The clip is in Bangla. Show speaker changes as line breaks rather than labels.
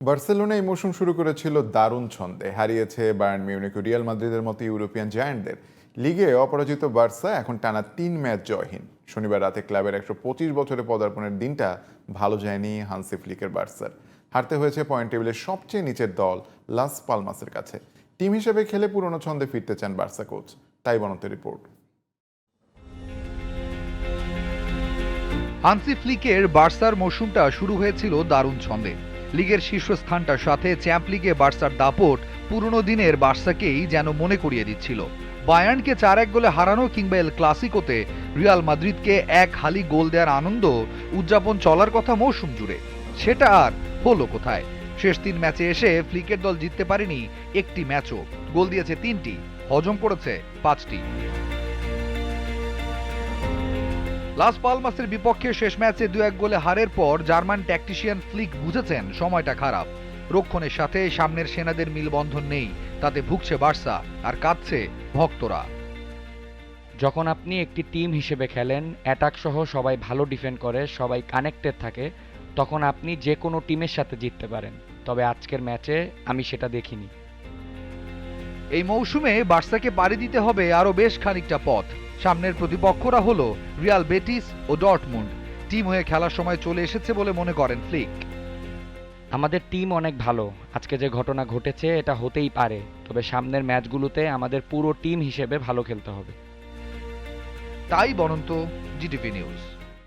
বার্সেলোনা এই মৌসুম শুরু করেছিল দারুণ ছন্দে। হারিয়েছে বায়ার্ন মিউনিক রিয়াল মাদ্রিদের মতো ইউরোপিয়ান জায়ান্টদের। লিগে অপরাজিত বার্সা এখন টানা তিন ম্যাচ জয়হীন। শনিবার রাতে ক্লাবের একশো পঁচিশ বছরে পদার্পণের দিনটা ভালো যায়নি হানসি ফ্লিকের বার্সার। হারতে হয়েছে পয়েন্ট টেবিলের সবচেয়ে নিচের দল লাস পালমাসের কাছে। টিম হিসেবে খেলে পুরনো ছন্দে ফিরতে চান বার্সা কোচ। তাই বনতের রিপোর্ট।
হানসি ফ্লিকের বার্সার মৌসুমটা শুরু হয়েছিল দারুণ ছন্দে। লিগের শীর্ষস্থানটার সাথে চ্যাম্প লিগে বার্সার দাপট পুরনো দিনের বার্সাকেই যেন মনে করিয়ে দিচ্ছিল। বায়ার্নকে চার এক গোলে হারানো কিংবা এল ক্লাসিকোতে রিয়াল মাদ্রিদকে এক হালি গোল দেওয়ার আনন্দ উদযাপন চলার কথা মৌসুম জুড়ে। সেটা আর হলো কোথায়? শেষ তিন ম্যাচে এসে ফ্লিকের দল জিততে পারেনি একটি ম্যাচও। গোল দিয়েছে তিনটি, হজম করেছে পাঁচটি। লাস পালমাসের বিপক্ষে শেষ ম্যাচে দু এক গোলে হারের পর জার্মান ট্যাকটিশিয়ান ফ্লিক বুঝেছেন সময়টা খারাপ। রক্ষণের সাথে সামনের সেনাদের মিলবন্ধন নেই তাতে ভুগছে বার্সা আর কাঁদছে ভক্তরা।
যখন আপনি একটি টিম হিসেবে খেলেন অ্যাটাক সহ সবাই ভালো ডিফেন্ড করে সবাই কানেক্টেড থাকে তখন আপনি যে কোনো টিমের সাথে জিততে পারেন। তবে আজকের ম্যাচে আমি সেটা দেখিনি।
এই মৌসুমে বার্সাকে পাড়ি দিতে হবে আরও বেশ খানিকটা পথ। সামনের প্রতিপক্ষরা হল রিয়াল বেটিস ও ডটমুন্ড টিম হয়ে খেলার সময় চলে এসেছে বলে মনে করেন ফ্লিক।
আমাদের টিম অনেক ভালো। আজকে যে ঘটনা ঘটেছে এটা হতেই পারে। তবে সামনের ম্যাচগুলোতে আমাদের পুরো টিম হিসেবে ভালো খেলতে হবে।
তাই বরন্ত জিটিভি নিউজ।